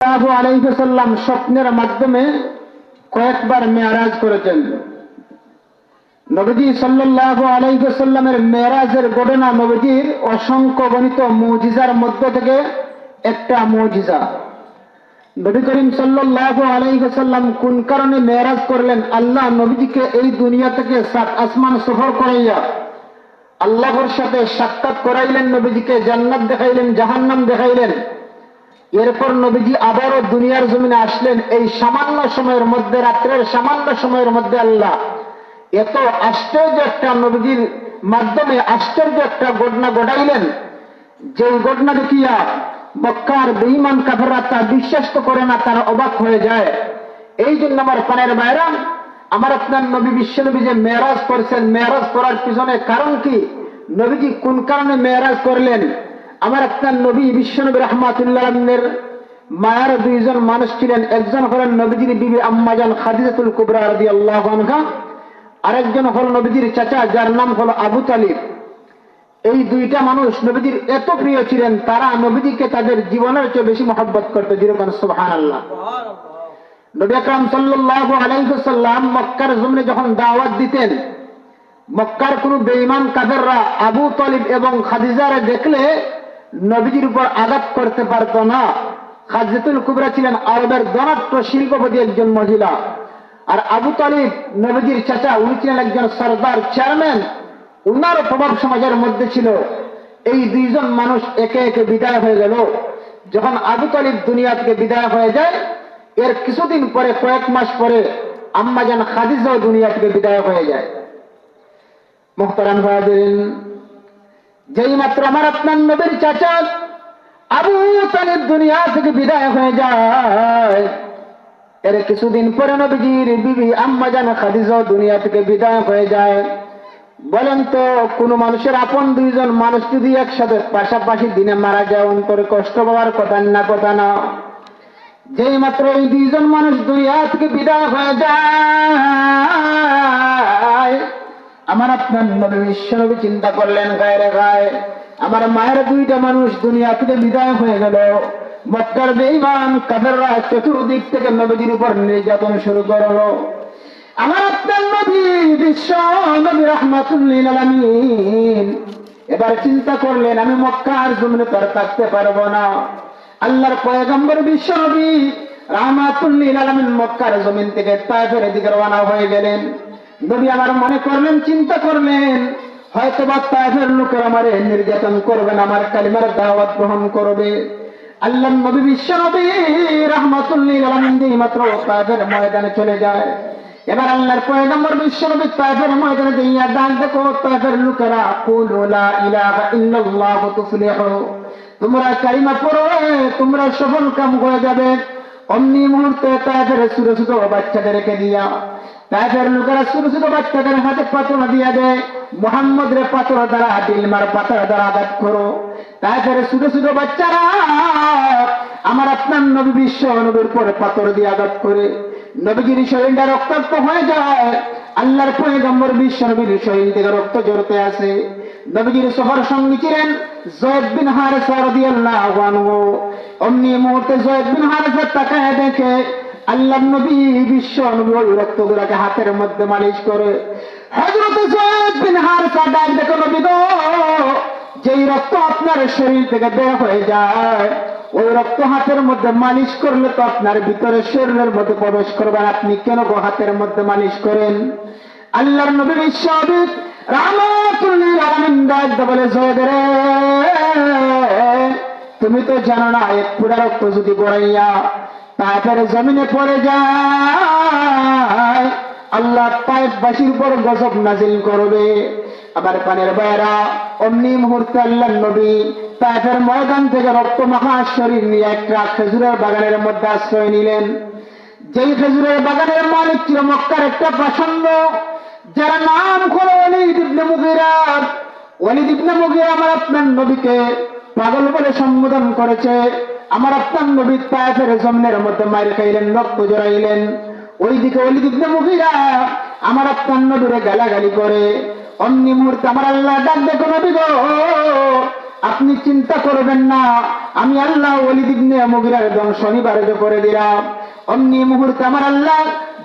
সাল্লাল্লাহু আলাইহি স্বপ্নের মাধ্যমে কয়েকবার মেয়ারাজ করেছেন। নবীজি সাল্লাল্লাহু আলাইহি ওয়াসাল্লামের মেয়ারাজের ঘটনা নবীজির অসংখ্য গণিত মুজিজার মধ্য থেকে একটা মুজিজা। নবী করিম সাল্লাল্লাহু আলাইহি ওয়াসাল্লাম কোন কারণে মেয়ারাজ করলেন? আল্লাহ নবীজিকে এই দুনিয়া থেকে সাত আসমান সফর করাইয়া আল্লাহর সাথে সাক্ষাৎ করাইলেন, নবীজিকে জান্নাত দেখাইলেন, জাহান্নাম দেখাইলেন। এরপর নবীজি আবারও দুনিয়ার জমিনে আসলেন। এই সামান্য সময়ের মধ্যে, রাত্রের সামান্য সময়ের মধ্যে আল্লাহ এত আশ্চর্য একটা নবীজির মাধ্যমে আশ্চর্য একটা ঘটনা ঘটাইলেন। যে ঘটনা দেখিয়া মক্কার বেঈমান কাফেররা তা বিশ্বাস তো করে না, তারা অবাক হয়ে যায়। এই জন্য আমার পানের বাইরা আমার আপনার নবী বিশ্বনবী যে মেয়ারাজ করছেন, মেয়ারাজ করার পিছনে কারণ কি? নবীজি কোন কারণে মেয়ারাজ করলেন? আমার একটা নবী বিশ্বনবী রহমাতুল্লাহের মায়ার দুইজন মানুষ ছিলেন। একজন হলেন নবীজির বিবি আম্মাজান খাদিজাতুল কুবরা রাদি আল্লাহ আরেকজন হল নবীজির চাচা, যার নাম হলো আবু তালিব। এই দুইটা মানুষ নবীজির এত প্রিয় ছিলেন, তারা নবীজিকে তাদের জীবনের চেয়ে বেশি মহব্বত করতে যেরকম সুবহান আল্লাহ নবী আকরাম সাল্লাল্লাহু আলাইহি সাল্লাম মক্কার জমিনে যখন দাওয়াত দিতেন, মক্কার কোন বেঈমান কাদেররা আবু তালিব এবং খাদিজারে দেখলে নবীজির উপর আঘাত করতে পারত না। খাজিতুল কুবরা ছিলেন আরবের ধনাত্ম শিল্পপতি একজন মহিলা। আর আবু তালিব নবীজির চাচা, উনি ছিলেন একজন সর্দার চেয়ারম্যান। উনারও প্রভাব সমাজের মধ্যে ছিল। এই দুইজন মানুষ একে একে বিদায় হয়ে গেল। যখন আবু তালিব দুনিয়া থেকে বিদায় হয়ে যায়, এর কিছুদিন পরে, কয়েক মাস পরে, আম্মাজান খাদিজাও দুনিয়া থেকে বিদায় হয়ে যায়। মোহতারাম ভাইদিন যেই মাত্র আমার আপনার নবীর চাচা, আবু তালিব দুনিয়া থেকে বিদায় হয়ে যায়। এর কিছুদিন পরে নবীজির বিবি আম্মাজান খাদিজাও দুনিয়া থেকে বিদায় হয়ে যায়। বলেন তো, কোন মানুষের আপন দুইজন মানুষ যদি একসাথে পাশাপাশি দিনে মারা যায়, অন্তরে কষ্ট পাওয়ার কথা না কথা না। যেই মাত্র এই দুইজন মানুষ দুনিয়া থেকে বিদায় হয়ে যায়। আমার আপনার নবী, বিশ্বনবী চিন্তা করলেন গায়ে গায়ে আমার মায়ের দুইটা মানুষ দুনিয়া থেকে বিদায় হয়ে গেল। মক্কার বেঈমান কাদেররা চতুর্দিক থেকে নবীজির উপর নির্যাতন শুরু করল। আমার আপনার নবী বিশ্ব নবী রহমাতুল্লিল আলামিন, এবার চিন্তা করলেন, আমি মক্কার জমিনে তার থাকতে পারব না। আল্লাহর পয়গম্বর বিশ্ব নবী রহমাতুল্লিল আলামিন মক্কার জমিন থেকে তাইফের দিকে রওনা হয়ে গেলেন। নবী আমার মনে করলেন চিন্তা করলেন হয়তো বা তাইফের লোকের আমার নির্যাতন করবেন, আমার কালিমার দাওয়াত গ্রহণ করবে। আল্লাহ নবী, বিশ্ব নবী, রহমাতুল্লিল মাত্র তাইফের ময়দানে চলে যায়। এবার আল্লাহর পয়গম্বর বিশ্বনবী তাইফের ময়দানে দিয়া ডাক, দেখো তাইফের লোকেরা, কুলু লা ইলাহা ইল্লাল্লাহ তুফলিহু। তোমরা কালিমা পড়ো, তোমরা সফল কাম করে যাবে। অমনি মুহূর্তে তাইফের ছোট ছোট বাচ্চাদেরকে দিয়া তাইফের লোকেরা ছোট ছোট বাচ্চাদের হাতে পাথর দিয়া দেয়। মোহাম্মদ রে পাথর দ্বারা, দিলমার পাথর দ্বারা আঘাত করো। তাইফের ছোট ছোট বাচ্চারা, আমার আপনার নবী বিশ্ব নবীর পরে পাথর দিয়ে আঘাত করে। নবীজির শরীরটা রক্তাক্ত হয়ে যায়। আল্লাহর পয়গম্বর বিশ্ব নবীর শরীর থেকে রক্ত জড়তে আছে নবীজির সফর সঙ্গী ছিলেন জয়েদ বিন হারেসা রাদিয়াল্লাহু আনহু। অমনি মুহূর্তে জয়েদ বিন হারেসা তাকায় দেখে আল্লাহ নবী বিশ্ব নবী ওই রক্তগুলাকে হাতের মধ্যে মালিশ করে যেই রক্ত আপনার শরীর থেকে বের হয়ে যায়, ওই রক্ত হাতের মধ্যে মালিশ করলে তো আপনার ভিতরে শরীরের মধ্যে প্রবেশ করবেন আপনি কেন গো হাতের মধ্যে মালিশ করেন? আল্লাহর নবী জয়দ রে, তুমি তো জানো না, এক পুরা রক্ত যদি গড়াইয়া তারপরে জমিনে পড়ে যায়। আল্লাহ পাইপবাসীর উপর গজব নাজিল করবে। আবার পানের বাইরা অমনি মুহূর্তে আল্লাহ নবী তাইফের ময়দান থেকে রক্ত মহা শরীর নিয়ে একটা খেজুরের বাগানের মধ্যে আশ্রয় নিলেন। যেই খেজুরের বাগানের মালিক ছিল মক্কার একটা প্রসন্ন যার নাম হলো অলিদ ইবনে মুগিরা অলিদ ইবনে মুগিরা আমার আপনার নবীকে পাগল বলে সম্বোধন করেছে। আমার আপনার নবী তাইফের জমিনের মধ্যে মায়ের খাইলেন, রক্ত জড়াইলেন। ওইদিকে অলিদ ইবনে মুগিরা আমার আপনার নবীরে গালাগালি করে। অমনি মুহূর্তে আমার আল্লাহ ডাক দেখো নবী গো, আপনি চিন্তা করবেন না, আমি আল্লাহ ওলিদ ইবনে মুগিরার দম শনিবারে করে দিলাম। অমনি মুহূর্তে আমার আল্লাহ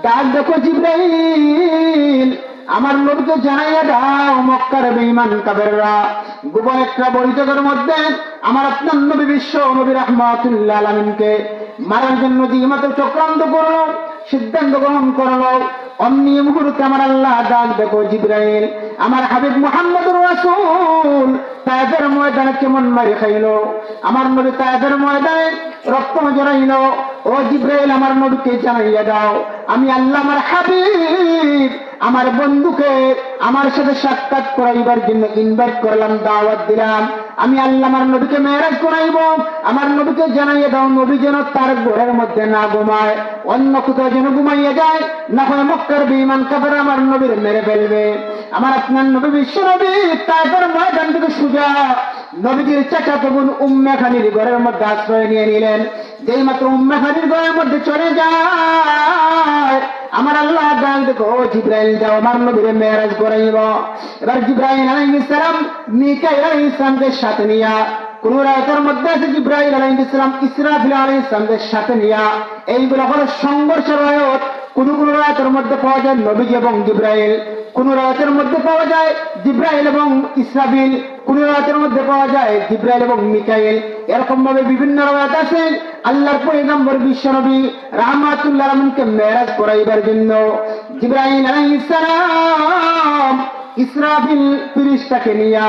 ডাক দেখো জিব্রাইল, আমার নবীকে জানাইয়া দাও মক্কার বেঈমান কাবেররা গোপন একটা বৈঠকের মধ্যে আমার আপনার নবী বিশ্ব নবী রহমাতুল্লাহ আলমিনকে মারার জন্য যে চক্রান্ত করল, সিদ্ধান্ত গ্রহণ করল অমনি মুহূর্তে আমার আল্লাহ ডাক, দেখো জিব্রাইল, আমার হাবিব মুহাম্মদুর রাসূল তায়েফের ময়দানে কেমন মারি খাইলো? আমার নবী তায়েফের ময়দানে রক্ত জড়াইলো। ও জিব্রাইল, আমার নবীকে জানাইয়া দাও, আমি আল্লাহ আমার হাবিব, আমার বন্ধুকে আমার সাথে সাক্ষাৎ করাইবার জন্য ইনভাইট করলাম, দাওয়াত দিলাম। আমি আল্লাহ আমার নবীকে মেয়েরাজ করাইব। আমার নবীকে জানাইয়া দাও, নবী যেন তার ঘরের মধ্যে না ঘুমায়, অন্য কোথাও যেন ঘুমাইয়া যায়, না হয় মক্কার বিমান কাপড় আমার নবীর মেরে ফেলবে। আমার আপনার নবী বিশ্ব নবী, তারপর ময়দান থেকে সুজা নবীজির চাচা তবুন উম্মে খানির ঘরের মধ্যে আশ্রয় নিয়ে নিলেন। যেই মাত্র উম্মে খানির ঘরের মধ্যে চলে যায়, আমার আল্লাহ ডাক দেখো জিব্রাইল, যাও, আমার নবীর মেরাজ করাইব এবার জিব্রাইল আলাইহিস সালাম মিকাইল আলাইহিস সালামকে সাথে নিয়া, কোন রায়তের মধ্যে আছে জিব্রাইল আলাইহিস সালাম, ইসরাফিল আলাইহিস সালামকে সাথে নিয়া। এইগুলো হলো সংঘর্ষের রায়ত। কোন কোন রায়তের মধ্যে পাওয়া যায় নবীজি এবং জিব্রাইল, কোন রায়তের মধ্যে পাওয়া যায় জিব্রাইল এবং ইসরাফিল কোন রায়তের মধ্যে পাওয়া যায় জিব্রাইল এবং মিকাইল। এরকম ভাবে বিভিন্ন রায়ত আছে আল্লাহর পয়গম্বর বিশ্বনবী রাহমাতুল্লাহ আলমকে মেরাজ করাইবার জন্য। জিব্রাইল আলাইহিস সালাম ইসরাফিল ফিরিস্তাকে নিয়া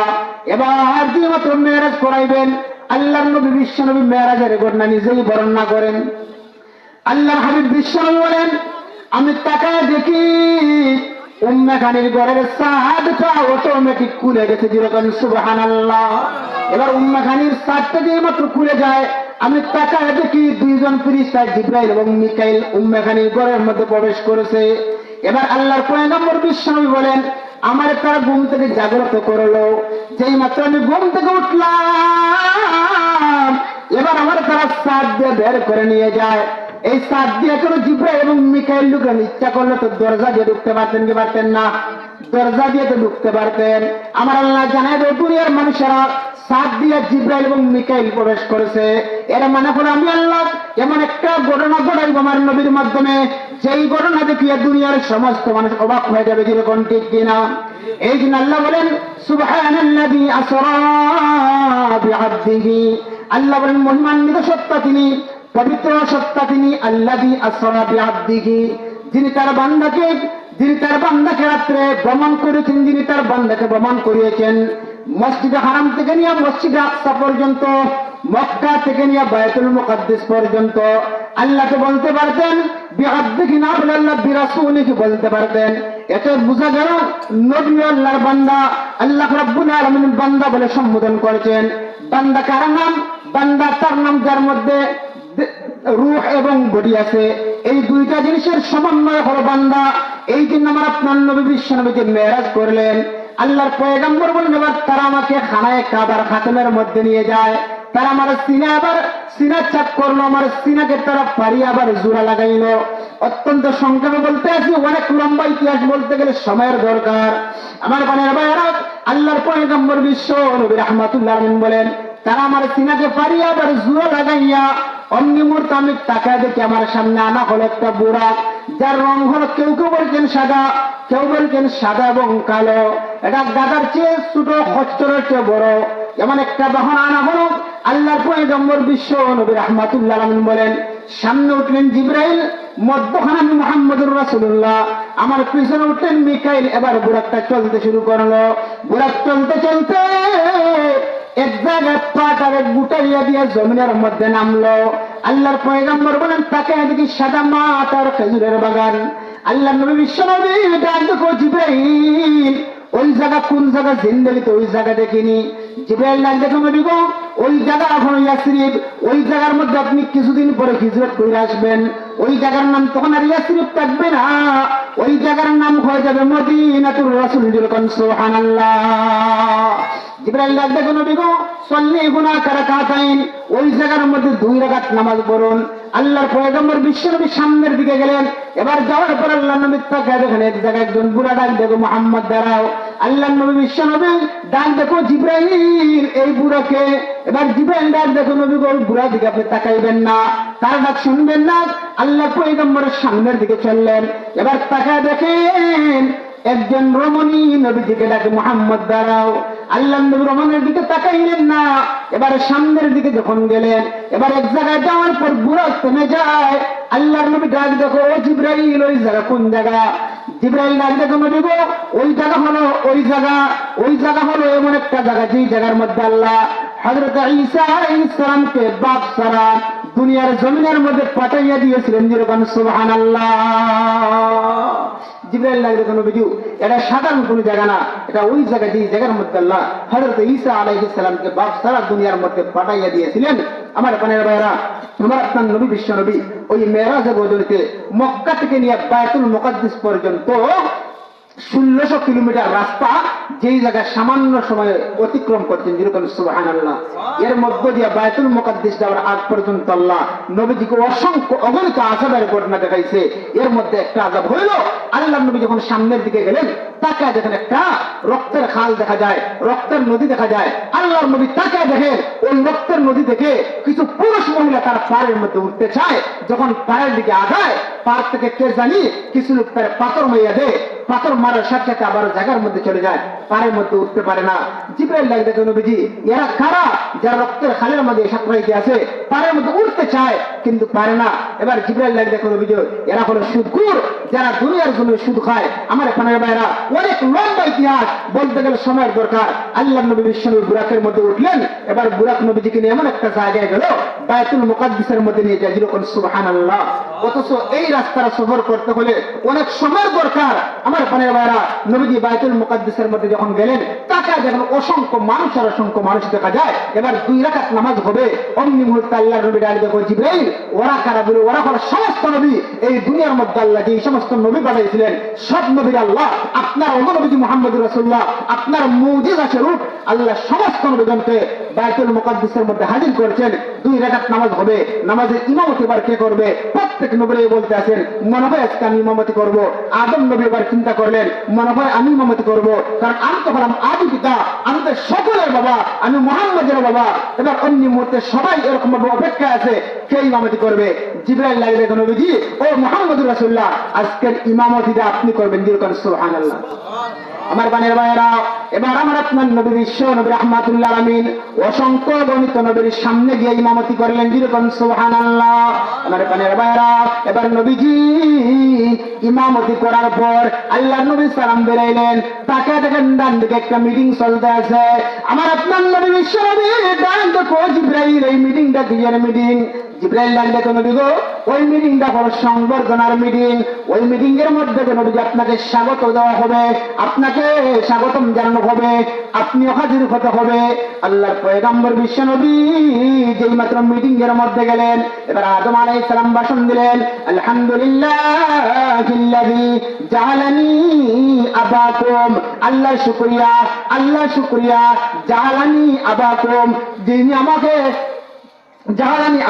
এবার যে মাত্র মেরাজ করাইবেন। আল্লাহর নবী বিশ্বনবী মেরাজের ঘটনা নিজেই বর্ণনা করেন। আল্লাহ হাবিব বিশ্বনবী বলেন আমি তাকায় দেখি। উম্মেখানির ঘরের সাদটা অটোমেটিক খুলে গেছে যেরকম সুবহান আল্লাহ এবার উম্মে খানির সাদটা যে মাত্র খুলে যায়। আমি তাকায় দেখি দুইজন ফিরিস্তা জিব্রাইল এবং মিকাইল উম্মেখানির ঘরের মধ্যে প্রবেশ করেছে। এবার আল্লাহর পয়গম্বর বিশ্বনবী বলেন, আমার তারা ঘুম থেকে জাগ্রত করল। যেই মাত্র আমি ঘুম থেকে উঠলাম, এবার আমার তারা সাত দিয়ে বের করে নিয়ে যায়। এই সাত দিয়ে কোনো জিব্রাইল এবং মিকাইল ঢুকেন ইচ্ছা করলে তো দরজা দিয়ে ঢুকতে পারতেন কি পারতেন না? দরজা দিয়ে তো ঢুকতে পারতেন। আমার আল্লাহ জানাই দেয় দুনিয়ার মানুষেরা সাত দিয়ে জিব্রাইল এবং মিকাইল প্রবেশ করেছে। এর মানে হলো আমি আল্লাহ এমন একটা ঘটনা ঘটাইব আমার নবীর মাধ্যমে। যেই ঘটনা দেখিয়ে দুনিয়ার সমস্ত মানুষ অবাক হয়ে যাবে যেরকম ঠিক কিনা? এই দিন আল্লাহ বলেন, সুবহানাল্লাযী আসরা আল্লাহ বলেন, মহিমান্বিত সত্তা তিনি। পবিত্র সত্তা তিনি আল্লাযী আসরা বিআবদিহি। যিনি তার বান্দাকে, যিনি তার বান্দাকে রাত্রে ভ্রমণ করেছেন, যিনি তার বান্দাকে ভ্রমণ করিয়েছেন, মসজিদে হারাম থেকে নিয়ে মসজিদে আকসা পর্যন্ত, মক্কা থেকে নিয়ে বায়তুল মুকাদ্দিস পর্যন্ত আল্লাহকে বলতে পারতেন, বিআবদিহি না বলে আল্লাহ বিরাসুলিহি বলতে পারতেন। এতে বোঝা গেল, নবী আল্লাহর বান্দা, আল্লাহ রাব্বুল আলামিন বান্দা বলে সম্বোধন করেছেন। বান্দা কার নাম? বান্দা তার নাম যার মধ্যে রুহ এবং বডি আছে। এই দুইটা জিনিসের সমন্বয় হলো বান্দা। এই জন্য আমার আপনার নবী বিশ্ব নবীকে মেরাজ করলেন। আল্লাহর পয়গাম্বর বলেন, এবার তারা আমাকে খানায় কাবার খাতমের মধ্যে নিয়ে যায়। তারা আমার সিনা আবার সিনা চাপ করল, আমার সিনাকে তারা পারি আবার জোড়া লাগাইলো। অত্যন্ত সংক্ষেপে বলতে আছি, অনেক লম্বা ইতিহাস বলতে গেলে সময়ের দরকার। আমার বানের ভাইয়েরা, আল্লাহর পয়গাম্বর বিশ্ব নবী রহমাতুল্লাহ বলেন, তারা আমার সিনাকে পারি আবার জোড়া লাগাইয়া অমনি মুহূর্তে আমি টাকা দেখে আমার সামনে আনা হলো একটা বুড়া, যার রং হলো কেউ কেউ বলছেন সাদা, কেউ বলছেন সাদা এবং কালো। এটা গাদার চেয়ে ছোট খচ্চরের চেয়ে বড়। এমন একটা বাহন আনা হলো আল্লাহর পয়গম্বর বিশ্ব নবী রহমাতুল্লাহ বলেন, সামনে উঠলেন জিব্রাইল, মধ্যখানে মোহাম্মদুর রাসুল্লাহ আমার পিছনে উঠলেন মিকাইল, এবার বুড়াকটা চলতে শুরু করল। বুড়াক চলতে চলতে পাটারে গুটাইয়া দিয়ে জমিনের মধ্যে নামলো। আল্লাহর পয়গাম্বর বলেন, তাকে এদিকে সাদা মাঠ আর খেজুরের বাগান। আল্লাহ নবী, বিশ্বনবী দেখো জিব্রাইল। ওই জায়গা কোন জায়গা? জিন্দেলিতে ওই জায়গা দেখিনি। জিবাইল ডাক দেখো নবী গো। ওই জায়গা এখন ইয়াসরিফ ওই জায়গার মধ্যে আপনি কিছুদিন পরে হিজরত করে আসবেন। ওই জায়গার নাম তখন আর ইয়াসরিফ থাকবে না। ওই জায়গার নাম হয়ে যাবে মদিনাতুর রাসূল দিলকন সুবহানাল্লাহ। জিব্রাইল ডাক দেখো নবী গো, সল্লি গুনা কারাকাতাইন। ওই জায়গার মধ্যে দুই রাকাত নামাজ পড়ুন। আল্লাহর পয়গম্বর বিশ্বনবী সামনের দিকে গেলেন। এবার যাওয়ার পর আল্লাহ নবী তাকে এক জায়গায় একজন বুড়া ডাক দেখো, মোহাম্মদ, দাঁড়াও। আল্লাহ নবী বিশ্বনবী ডাক দেখো, জিব্রাইল, এই বুড়াকে এবার জিব্রাইল ডাক দেখো নবী গো ওই দিকে আপনি তাকাইবেন না। তার ডাক শুনবেন না। আল্লাহ পয়গম্বরের সামনের দিকে চললেন। এবার তাকায় দেখেন একজন রমণী নবীজিকে ডাকে মোহাম্মদ দাঁড়াও। আল্লাহ নবী রমণের দিকে তাকাইলেন না। এবার সামনের দিকে যখন গেলেন, এবার এক জায়গায় যাওয়ার পর বুড়া থেমে যায়। আল্লাহর নবী ডাক দেখো, ও জিব্রাইল, ওই জায়গা কোন জায়গা? জিব্রাইল ডাক দেখো নবী গো, ওই জায়গা হলো, ওই জায়গা ওই জায়গা হলো এমন একটা জায়গা, যেই জায়গার মধ্যে আল্লাহ হযরত ঈসা আলাইহিস সালামকে বাপ সারা দুনিয়ার জমিনের মধ্যে পাঠাইয়া দিয়েছিলেন। যেরকম সুবহানাল্লাহ। জিব্রাইল লাগে দেখুন বিজু এটা সাধারণ কোন জায়গা না। এটা ওই জায়গা যে জায়গার মধ্যে আল্লাহ হযরত ঈসা আলাইহিস সালামকে বাপ সারা দুনিয়ার মধ্যে পাঠাইয়া দিয়েছিলেন। আমার পানের ভাইরা আমার আপনার নবী, বিশ্ব নবী, ওই মেরাজে বদলিতে মক্কা থেকে নিয়ে বায়তুল মুকাদ্দিস পর্যন্ত ষোলোশো কিলোমিটার রাস্তা যেই জায়গায় সামান্য সময়ে অতিক্রম করছেন যেরকম সুবাহান আল্লাহ এর মধ্য দিয়ে বায়তুল মুকাদ্দিস যাওয়ার আগ পর্যন্ত আল্লাহ নবীজিকে অসংখ্য অগণিত আজাবের ঘটনা দেখাইছে। এর মধ্যে একটা আজাব হইল আল্লাহ নবী যখন সামনের দিকে গেলেন তাকায় দেখেন একটা রক্তের খাল দেখা যায় রক্তের নদী দেখা যায়। আল্লাহর নবী তাকায় দেখেন ওই রক্তের নদী থেকে কিছু পুরুষ মহিলা তার পাড়ের মধ্যে উঠতে চায়। যখন পাড়ের দিকে আগায় পাড় থেকে কে জানি কিছু লোক তার পাথর মাইয়া দেয় পাথর মারার সাথে সাথে আবার জায়গার মধ্যে চলে যায়, পাড়ের মধ্যে উঠতে পারে না। জিব্রাইল ডাক দেখে নবীজি, এরা কারা? যারা রক্তের খালের মধ্যে সাঁতরাইতে আছে, পাড়ের মধ্যে উঠতে চায়, কিন্তু পারে না। এবার জিব্রাইল ডাক দেখে নবীজি, এরা হলো সুদকুর যারা দুনিয়ার জন্য সুদ খায়। আমার এখানের বাইরা অনেক লম্বা ইতিহাস, বলতে গেলে সময়ের দরকার। আল্লাহ নবী বিশ্বনবী বুরাকের মধ্যে উঠলেন। এবার বুরাক নবীজিকে নিয়ে এমন একটা জায়গায় গেল বায়তুল মুকাদ্দিসের মধ্যে নিয়ে যায় যেরকম সুবহানাল্লাহ। অথচ এই রাস্তাটা সফর করতে হলে অনেক সময়ের দরকার। আমার পানের ভাইরা নবীজি বায়তুল মুকাদ্দিসের মধ্যে যখন গেলেন, তাকে যখন অসংখ্য মানুষ আর অসংখ্য মানুষ দেখা যায়। এবার দুই রাকাত নামাজ হবে। অমনি মুহূর্তে আল্লাহ নবী ডালি দেখো জিব্রাইল, ওরা কারা বলে, ওরা হলো সমস্ত নবী। এই দুনিয়ার মধ্যে আল্লাহ যে সমস্ত নবী পাঠাইছিলেন, সব নবীর আল্লাহ। আপনার অমনবী মোহাম্মদ রসুল্লাহ আপনার মৌজিদা স্বরূপ আল্লাহ সমস্ত নবীগণকে বায়তুল মুকাদ্দিসের মধ্যে হাজির করেছেন। দুই রাকাত নামাজ হবে। নামাজের ইমামতি এবার কে করবে? প্রত্যেক নবী বলতে আছেন মনে হয় আজকে আমি ইমামতি করব। আদম নবী এবার চিন্তা করলেন, মনে হয় আমি মমত করব। কারণ আমি তো হলাম আদি পিতা, আমি তো সকলের বাবা, আমি মোহাম্মদের বাবা। এবার অন্য মুহূর্তে সবাই এরকম ভাবে অপেক্ষা আছে, কে ইমামতি করবে? জিব্রাইল লাগলে কোনো বিধি ও মোহাম্মদুর রাসুল্লাহ আজকের ইমামতিটা আপনি করবেন, দিলকান সুবহানাল্লাহ। আমার বানের ভাইয়েরা, এবার আমার আপনার নবী বিশ্ব নবী রহমাতুল্লাহ আলমিন অসংখ্য গণিত নবীর সামনে গিয়ে ইমামতি করলেন যেরকম সুহান আল্লাহ আমার বানের ভাইয়েরা, এবার নবীজি ইমামতি করার পর আল্লাহ নবী সালাম বেরাইলেন। তাকে দেখেন, ডান দিকে একটা মিটিং চলতে আছে। আমার আপনার নবী বিশ্ব নবী, ডান দেখো জিব্রাইল এই মিটিংটা কিসের মিটিং স্বাগত হবে, আপনাকে স্বাগতম জানানো হবে, আপনিও হাজির হতে হবে। আল্লাহর পয়গাম্বর বিশ্ব নবী যেই মাত্র মিটিং এর মধ্যে গেলেন, এবার আদম আলাইহিস সালাম দিলেন, আলহামদুলিল্লাহ জালানি আবাকুম। আল্লাহ শুকরিয়া আল্লাহ শুকরিয়া জালানি আবাকুম। যিনি আমাকে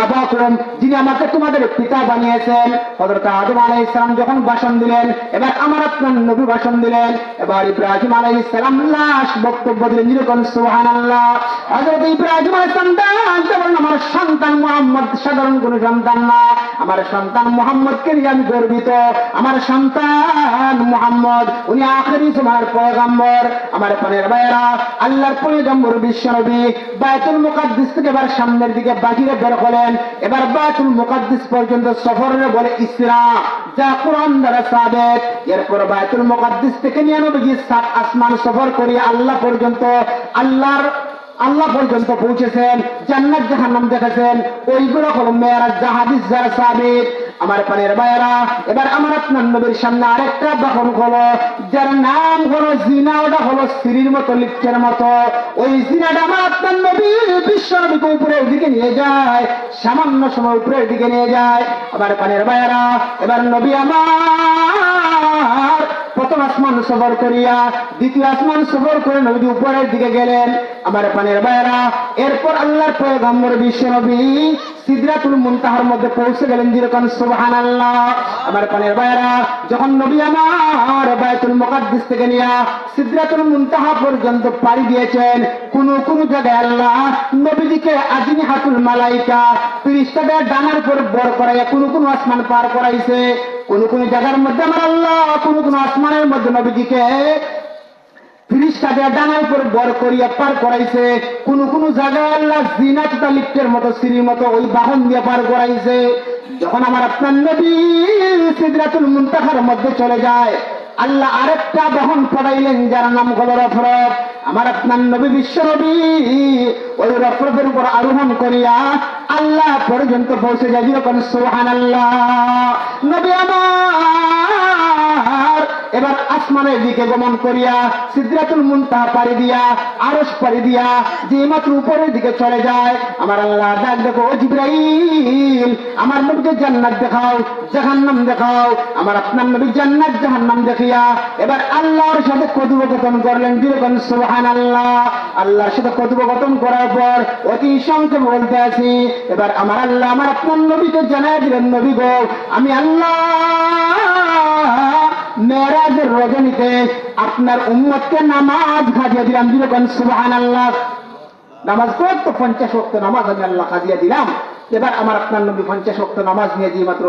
আবা করম যিনি আমাকে তোমাদের পিতা বানিয়েছেন হজরত আদম আলাই ইসলাম যখন ভাষণ দিলেন, এবার আমার আপনার নবী ভাষণ দিলেন, এবার ইব্রাহিম আলাই ইসলাম বক্তব্য দিলেন যেরকম সুবহানাল্লাহ। হজরত ইব্রাহিম আলাই আমার সন্তান মোহাম্মদ সাধারণ কোন সন্তান না। আমার সন্তান মুহাম্মদকে নিয়ে আমি গর্বিত। আমার সন্তান মুহাম্মদ, উনি আখেরি তোমার পয়গম্বর। আমার পানের ভাইয়েরা, আল্লাহর পয়গম্বর বিশ্ব নবী বায়তুল মুকাদ্দিস থেকে এবার সামনের দিকে বাহিরে বের হলেন। এবার বায়তুল মুকাদ্দিস পর্যন্ত সফরে বলে ইসরা যা কোরআন দ্বারা সাবেক এরপর বায়তুল মুকাদ্দিস থেকে নিয়ে নবীজি সাত আসমান সফর করে আল্লাহ পর্যন্ত আল্লাহর আল্লাহ পর্যন্ত পৌঁছেছেন, জান্নাত জাহান্নাম দেখেছেন, ওইগুলো হলো মেয়েরাজ জাহাদিস, যারা সাবেক আমার পানের ভাইয়েরা, এবার আমার আপনার নবীর সামনে আরেকটা দখল হলো, যার নাম হলো জিনা, ওটা হলো স্ত্রীর মতো লিপ্তের মতো। ওই জিনাটা আমার আপনার নবী বিশ্ব নবীকে উপরের দিকে নিয়ে যায়, সামান্য সময় উপরের দিকে নিয়ে যায়। আমার পানের বায়রা এবার নবী আমার প্রথম আসমান সফর করিয়া, দ্বিতীয় আসমান সফর করে নবী উপরের দিকে গেলেন। আমার পানের বাইরা এরপর আল্লাহর পয়গম্বর বিশ্ব নবী সিদরাতুল মুনতাহার মধ্যে পৌঁছে গেলেন যেরকম সুবহানাল্লাহ। আমার পানের বাইরা যখন নবী আমার বায়তুল মুকাদ্দিস থেকে নিয়ে সিদরাতুল মুনতাহা পর্যন্ত পাড়ি দিয়েছেন, কোন কোন জায়গায় আল্লাহ নবীজিকে আজিনি হাতুল মালাইকা ফিরিস্তাদের ডানার উপর বর করাইয়া কোন কোন আসমান পার করাইছে। কোন কোন জায়গার মধ্যে আমার আল্লাহ, কোন কোন আসমানের মধ্যে নবীজিকে ডানার উপর করিয়া পার করাইছে। কোন কোন মতো মতো ওই বাহন করাইছে। যখন আমার আপনার নবী সিদ্ধাতুল মুন্তাহার মধ্যে চলে যায় আল্লাহ আরেকটা বহন পড়াইলেন যার নাম হল রফরত। আমার আপনার নবী বিশ্ব নবী, ওই রফরতের উপর আরোহণ করিয়া আল্লাহ পর্যন্ত পৌঁছে যায়। যখন সোহান আল্লাহ নবী আমার এবার আসমানের দিকে গমন করিয়া সিদ্ধাতুল মুনতাহা পাড়ি দিয়া আরস পাড়ি দিয়া, যে মাত্র উপরের দিকে চলে যায়। আমার আল্লাহ ডাক দেখো, ও জিব্রাইল, আমার নবীকে জান্নাত দেখাও, জাহান্নাম দেখাও। আমার আপনার নবী জান্নাত, জাহান্নাম দেখিয়া এবার আল্লাহর সাথে কথোপকথন করলেন যেরকম সুবহান আল্লাহ আল্লাহর সাথে কথোপকথন করার পর অতি সংক্ষেপে বলতে আছি, এবার আমার আল্লাহ, আমার আপনার নবীকে জানাই দিলেন, নবী গো, আমি আল্লাহ মেরাজের রজনীতে আপনার উম্মতকে নামাজ খাজিয়ে দিলাম। যেরকম সুবাহ আল্লাহ নামাজ পড়ত তো পঞ্চাশ ওয়াক্ত নামাজ আমি আল্লাহ খাজিয়ে দিলাম। এবার আমার আপনার নবী পঞ্চাশ ওয়াক্ত নামাজ নিয়ে দিয়ে মাত্র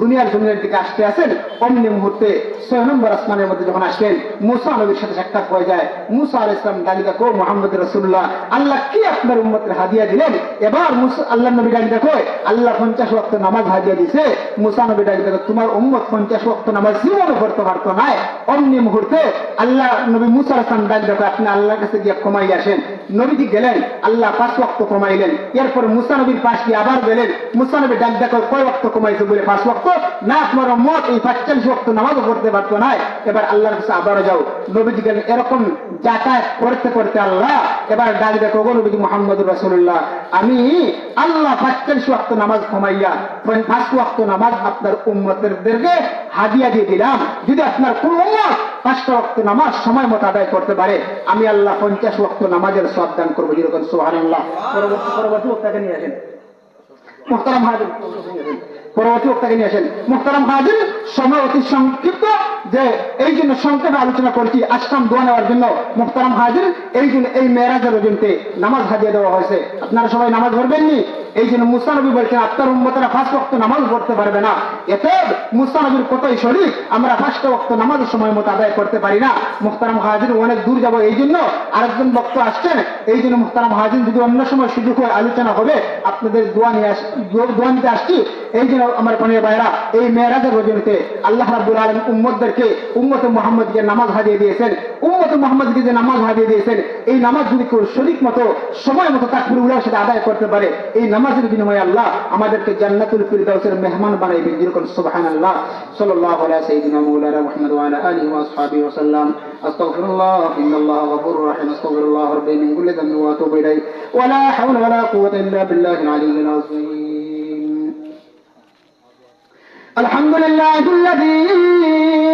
দুনিয়ার জমিনের দিকে আসতে আসেন অমনি মুহূর্তে ছয় নম্বর আসমানের মধ্যে যখন আসলেন, মুসা নবীর সাথে সাক্ষাৎ হয়ে যায়। মুসা আল ইসলাম ডালি দেখো মোহাম্মদ রসুল্লাহ আল্লাহ কি আপনার উম্মতের হাদিয়া দিলেন? এবার আল্লাহ নবী ডালি দেখো আল্লাহ পঞ্চাশ ওয়াক্ত নামাজ হাদিয়া দিছে। মুসা নবী ডালি দেখো তোমার উম্মত পঞ্চাশ ওয়াক্ত নামাজ জীবনে করতে পারতো না। অমনি মুহূর্তে আল্লাহ নবী মুসা আসলাম ডালি দেখো আপনি আল্লাহর কাছে গিয়ে কমাই আসেন। নবীজি গেলেন, আল্লাহ পাঁচ ওয়াক্ত কমাইলেন এরপর মুসা নবীর পাশ দিয়ে আবার আল্লাহ আমি আল্লাহ পাঁচচল্লিশ ওয়াক্ত নামাজ কমাইয়া পাঁচ ওয়াক্ত নামাজ আপনার উম্মতদেরকে হাদিয়া দিয়ে দিলাম। যদি আপনার কোন পাঁচটা ওয়াক্ত নামাজ সময় মতো আদায় করতে পারে, আমি আল্লাহ পঞ্চাশ ওয়াক্ত নামাজের সব দান করব। যেরকম সোহান পরবর্তী পরবর্তী নিয়ে আসেন। মোহতারাম হাজির পরবর্তী বক্তাকে নিয়ে আসেন মোহতারাম হাজির সময় অতি সংক্ষিপ্ত। যে এই জন্য সংক্ষেপে আলোচনা করছি আসাম দোয়া নেওয়ার জন্য মোহতারাম হাজির এই জন্য এই মেয়েরাজের ওজনতে নামাজ হাজিয়ে দেওয়া হয়েছে। আপনারা সবাই নামাজ ধরবেননি। এই জন্য মুস্তানবী বলছেন, আপনার উম্মতেরা ফার্স্ট বক্ত নামাজ পড়তে পারবে না। এতে মুস্তানবীর কতই শরীর, আমরা ফার্স্ট বক্ত নামাজ সময় মতো আদায় করতে পারি না। মুখতারাম হাজির অনেক দূর যাব এই জন্য আরেকজন বক্ত আসছেন। এই জন্য মুখতারাম হাজির যদি অন্য সময় সুযোগ হয় আলোচনা হবে, আপনাদের দোয়া নিয়ে আস দোয়া নিতে আসছি। এই জন্য আমার পানির বাইরা এই মেয়েরাজের রজনীতে আল্লাহ রাব্বুল আলম উম্মদদেরকে উম্মতে মোহাম্মদকে নামাজ হারিয়ে দিয়েছেন, উম্মতে মোহাম্মদকে যে নামাজ হারিয়ে দিয়েছেন, এই নামাজ যদি কেউ শরীর মতো, সময় মতো তাকবির উল্লার সাথে আদায় করতে পারে, এই নামাজের বিনিময়ে আল্লাহ আমাদেরকে জান্নাতুল ফিরদাউসের মেহমান বানাইবেন যেরকম সুবহানাল্লাহ সাল্লাল্লাহু আলা সাইয়্যিদিনা মাওলানা মুহাম্মদ ওয়া আলা আলিহি ওয়া আসহাবিহি ওয়া সাল্লাম। আস্তাগফিরুল্লাহ, ইন্নাল্লাহ গফুরুর রাহিম। আস্তাগফিরুল্লাহ, রাব্বি মিন কুল্লি যামবি ওয়া আতুবু ইলাইহি। ওয়া লা হাওলা ওয়া লা কুওয়াতা ইল্লা বিল্লাহিল আলিয়্যিল আযীম। الحمد لله الذي